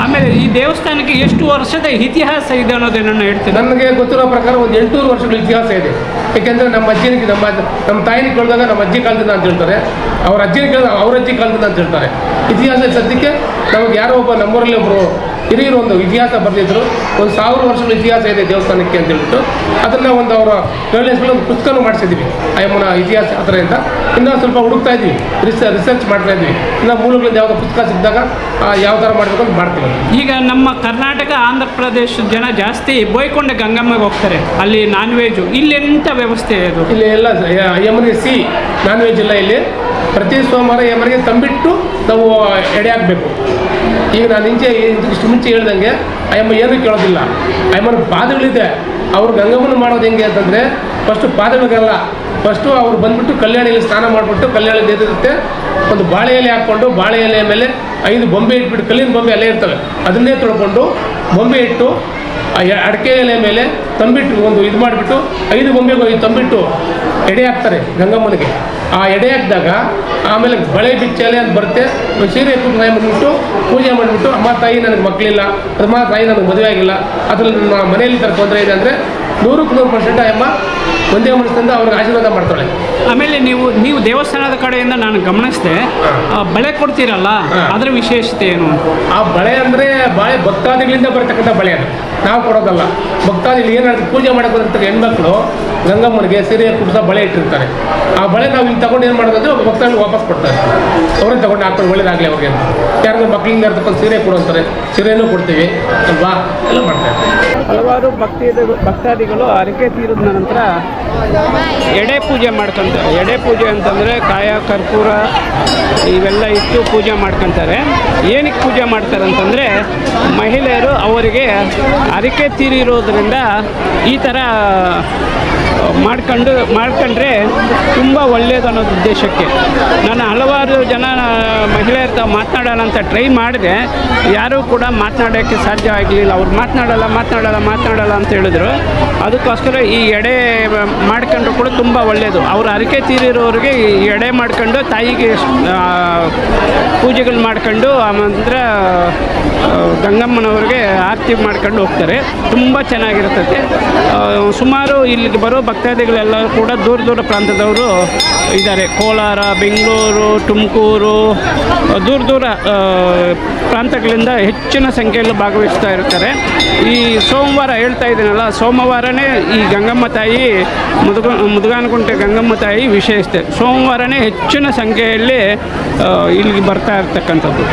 ಆಮೇಲೆ ಈ ದೇವಸ್ಥಾನಕ್ಕೆ ಎಷ್ಟು ವರ್ಷದ ಇತಿಹಾಸ ಇದೆ ಅನ್ನೋದೇನನ್ನ ಹೇಳ್ತೀನಿ ನನಗೆ ಗೊತ್ತಿರೋ ಪ್ರಕಾರ ಒಂದು ಎಂಟುನೂರು ವರ್ಷಗಳ ಇತಿಹಾಸ ಇದೆ. ಏಕೆಂದರೆ ನಮ್ಮ ಅಜ್ಜಿನಿಗೆ ನಮ್ಮ ನಮ್ಮ ತಾಯಿನ ಕೇಳಿದಾಗ ನಮ್ಮ ಅಜ್ಜಿ ಕಾಲದಿಂದ ಅಂತ ಹೇಳ್ತಾರೆ. ಅವ್ರ ಅಜ್ಜಿನ ಕೇಳಿದಾಗ ಅವ್ರ ಅಜ್ಜಿ ಕಾಲದಿಂದ ಅಂತ ಹೇಳ್ತಾರೆ. ಇತಿಹಾಸ ಸದ್ಯಕ್ಕೆ ನಮಗೆ ಯಾರೋ ಒಬ್ಬ ನಮ್ಮೂರಲ್ಲಿ ಒಬ್ಬರು ಹಿರಿಯರು ಒಂದು ಇತಿಹಾಸ ಬರೆದಿದ್ದರು ಒಂದು ಸಾವಿರ ವರ್ಷಗಳ ಇತಿಹಾಸ ಇದೆ ದೇವಸ್ಥಾನಕ್ಕೆ ಅಂತ ಹೇಳ್ಬಿಟ್ಟು. ಅದನ್ನು ಒಂದು ಅವರ ಗೈಡ್ಲೈನ್ಸ್ಗಳು ಒಂದು ಪುಸ್ತಕನೂ ಮಾಡಿಸಿದ್ವಿ. ಅಯ್ಯಮ್ಮನ ಇತಿಹಾಸ ಆ ಅಂತ ಇನ್ನೂ ಸ್ವಲ್ಪ ಹುಡುಕ್ತಾ ಇದ್ವಿ. ರಿಸರ್ಚ್ ರಿಸರ್ಚ್ ಮಾಡ್ತಾ ಇದ್ವಿ. ಇನ್ನು ಮೂಲಗಳಿಂದ ಯಾವುದೋ ಪುಸ್ತಕ ಸಿಕ್ಕಿದಾಗ ಯಾವ ಥರ ಮಾಡಬೇಕು ಅಂತ ಮಾಡ್ತೀವಿ. ಈಗ ನಮ್ಮ ಕರ್ನಾಟಕ ಆಂಧ್ರ ಪ್ರದೇಶದ ಜನ ಜಾಸ್ತಿ ಬೋಯ್ಕೊಂಡ ಗಂಗಮ್ಮಗೆ ಹೋಗ್ತಾರೆ. ಅಲ್ಲಿ ನಾನ್ ವೆಜ್ ಇಲ್ಲಿ ಎಂಥ ವ್ಯವಸ್ಥೆ ಅದು? ಇಲ್ಲಿ ಎಲ್ಲ ಅಯ್ಯಮ್ಮನಿಗೆ ಸಿ ನಾನ್ ವೆಜ್ ಇಲ್ಲ ಇಲ್ಲಿ. ಪ್ರತಿ ಸೋಮವಾರ ಅಯ್ಯಮ್ಮನಿಗೆ ತಂಬಿಟ್ಟು ನಾವು ಎಡೆ ಹಾಕಬೇಕು. ಈಗ ನಾನು ಇಂಚೆ ಇಷ್ಟು ಮುಂಚೆ ಹೇಳ್ದಂಗೆ ಅಯ್ಯಮ್ಮ ಏನೂ ಕೇಳೋದಿಲ್ಲ. ಅಯ್ಯಮ್ಮನ ಪಾದಗಳಿದೆ. ಅವ್ರು ಗಂಗಮ್ಮನ ಮಾಡೋದು ಹೆಂಗೆ ಅಂತಂದರೆ ಫಸ್ಟು ಪಾದಗಳಿಗಲ್ಲ. ಫಸ್ಟು ಅವ್ರು ಬಂದುಬಿಟ್ಟು ಕಲ್ಯಾಣಿಯಲ್ಲಿ ಸ್ನಾನ ಮಾಡಿಬಿಟ್ಟು ಕಲ್ಯಾಣ ಎದುರುತ್ತೆ ಒಂದು ಬಾಳೆ ಎಲೆ ಹಾಕ್ಕೊಂಡು ಬಾಳೆ ಎಲೆ ಮೇಲೆ ಐದು ಬೊಂಬೆ ಇಟ್ಬಿಟ್ಟು ಕಲ್ಲಿನ ಬೊಂಬೆ ಅಲ್ಲೇ ಇರ್ತವೆ. ಅದನ್ನೇ ತೊಳ್ಕೊಂಡು ಬೊಂಬೆ ಇಟ್ಟು ಆ ಅಡಿಕೆ ಎಲೆ ಮೇಲೆ ತಂಬಿಟ್ಟು ಒಂದು ಇದು ಮಾಡಿಬಿಟ್ಟು ಐದು ಗೊಂಬೆಗೂ ಐದು ತಂಬಿಟ್ಟು ಎಡೆ ಹಾಕ್ತಾರೆ ಗಂಗಮ್ಮನಿಗೆ. ಆ ಎಡೆ ಹಾಕಿದಾಗ ಆಮೇಲೆ ಬಳೆ ಬಿಚ್ಚಲೆ ಅಂತ ಬರುತ್ತೆ. ಸೀರೆ ಕುಂಕುಮ ಮಾಡಿಬಿಟ್ಟು ಪೂಜೆ ಮಾಡಿಬಿಟ್ಟು ಅಮ್ಮ ತಾಯಿ ನನಗೆ ಮಕ್ಕಳಿಲ್ಲ ಅಮ್ಮ ತಾಯಿ ನನಗೆ ಮದುವೆ ಆಗಿಲ್ಲ, ಅದರಲ್ಲಿ ನನ್ನ ಮನೆಯಲ್ಲಿ ತೊಂದರೆ ಇದೆ ಅಂದರೆ ನೂರಕ್ಕೆ ನೂರು ಪರ್ಸೆಂಟ್ ಅಮ್ಮ ಒಂದೇ ಮನಸ್ಸಿನಿಂದ ಅವ್ರಿಗೆ ಆಶೀರ್ವಾದ ಮಾಡ್ತಾಳೆ. ಆಮೇಲೆ ನೀವು ನೀವು ದೇವಸ್ಥಾನದ ಕಡೆಯಿಂದ ನಾನು ಗಮನಿಸಿದೆ ಆ, ಬಳೆ ಕೊಡ್ತೀರಲ್ಲ ಅದರ ವಿಶೇಷತೆ ಏನು? ಆ ಬಳೆ ಅಂದರೆ ಬಾಳೆ ಭಕ್ತಾದಿಗಳಿಂದ ಬರ್ತಕ್ಕಂಥ ಬಳೆ ಅದು. ನಾವು ಕೊಡೋದಲ್ಲ. ಭಕ್ತಾದಿಗಳು ಏನಾದ್ರು ಪೂಜೆ ಮಾಡಕ್ಕೆ ಬಂದಿರ್ತಕ್ಕ ಹೆಣ್ಮಕ್ಳು ಗಂಗಮ್ಮನಿಗೆ ಸೀರೆ ಕುಡ್ಸ ಬಳೆ ಇಟ್ಟಿರ್ತಾರೆ. ಆ ಬಳೆ ನಾವು ಇಲ್ಲಿ ತಗೊಂಡು ಏನು ಮಾಡೋದಂದ್ರೆ ಭಕ್ತಾದಿಗಳು ವಾಪಸ್ ಕೊಡ್ತಾರೆ. ಅವ್ರಿಗೆ ತಗೊಂಡು ಹಾಕೊಂಡು ಒಳ್ಳೇದಾಗಲಿ ಅವ್ರಿಗೆ. ಯಾರಿಗೂ ಮಕ್ಕಳಿಂದ ಇರ್ತಕ್ಕಂಥ ಸೀರೆ ಕೊಡೋ ಅಂತಾರೆ ಸೀರೆನೂ ಕೊಡ್ತೀವಿ. ಅಲ್ವಾ? ಎಲ್ಲ ಮಾಡ್ತಾರೆ. ಹಲವಾರು ಭಕ್ತಿ ಭಕ್ತಾದಿಗಳು ಹರಕೆ ತೀರಿದ ನಂತರ ಎಡೆ ಪೂಜೆ ಮಾಡ್ಕೊಂತಾರೆ. ಎಡೆ ಪೂಜೆ ಅಂತಂದರೆ ಕಾಯ, ಕರ್ಪೂರ ಇವೆಲ್ಲ ಇಟ್ಟು ಪೂಜೆ ಮಾಡ್ಕೊತಾರೆ. ಏನಕ್ಕೆ ಪೂಜೆ ಮಾಡ್ತಾರೆ ಅಂತಂದರೆ ಮಹಿಳೆಯರು ಅವರಿಗೆ ಹರಕೆ ತೀರಿರೋದ್ರಿಂದ ಈ ಥರ ಮಾಡ್ಕೊಂಡು ಮಾಡ್ಕೊಂಡ್ರೆ ತುಂಬ ಒಳ್ಳೆಯದು ಅನ್ನೋದು ಉದ್ದೇಶಕ್ಕೆ. ನಾನು ಹಲವಾರು ಜನ ಮಹಿಳೆಯರ ಮಾತನಾಡೋಣ ಅಂತ ಟ್ರೈ ಮಾಡಿದೆ. ಯಾರೂ ಕೂಡ ಮಾತನಾಡೋಕ್ಕೆ ಸಾಧ್ಯ ಆಗಲಿಲ್ಲ. ಅವ್ರು ಮಾತನಾಡಲ್ಲ ಮಾತನಾಡಲ್ಲ ಮಾತನಾಡಲ್ಲ ಅಂತ ಹೇಳಿದ್ರು. ಅದಕ್ಕೋಸ್ಕರ ಈ ಎಡೆ ಮಾಡ್ಕೊಂಡ್ರು ಕೂಡ ತುಂಬ ಒಳ್ಳೆಯದು ಅವರು ಅರಿಕೆ ತೀರಿರೋರಿಗೆ ಈ ಎಡೆ ಮಾಡ್ಕೊಂಡು, ತಾಯಿಗೆ ಪೂಜೆಗಳು ಮಾಡ್ಕೊಂಡು ಆನಂತರ ಗಂಗಮ್ಮನವ್ರಿಗೆ ಆರತಿ ಮಾಡ್ಕೊಂಡು ಹೋಗ್ತಾರೆ. ತುಂಬ ಚೆನ್ನಾಗಿರ್ತದೆ ಸುಮಾರು ಇಲ್ಲಿಗೆ ಬರೋ ಭಕ್ತಾದಿಗಳೆಲ್ಲ ಕೂಡ ದೂರ ದೂರ ಪ್ರಾಂತದವರು ಇದ್ದಾರೆ. ಕೋಲಾರ, ಬೆಂಗಳೂರು, ತುಮಕೂರು, ದೂರ ದೂರ ಪ್ರಾಂತಗಳಿಂದ ಹೆಚ್ಚಿನ ಸಂಖ್ಯೆಯಲ್ಲಿ ಭಾಗವಹಿಸ್ತಾ ಇರ್ತಾರೆ. ಈ ಸೋಮವಾರ ಹೇಳ್ತಾ ಇದ್ದೀನಲ್ಲ, ಸೋಮವಾರನೇ ಈ ಗಂಗಮ್ಮ ತಾಯಿ, ಮುದುಗ ಮುದುಗಾನಕುಂಟೆ ಗಂಗಮ್ಮ ತಾಯಿ ವಿಶೇಷತೆ. ಸೋಮವಾರನೇ ಹೆಚ್ಚಿನ ಸಂಖ್ಯೆಯಲ್ಲಿ ಇಲ್ಲಿಗೆ ಬರ್ತಾ ಇರ್ತಕ್ಕಂಥದ್ದು.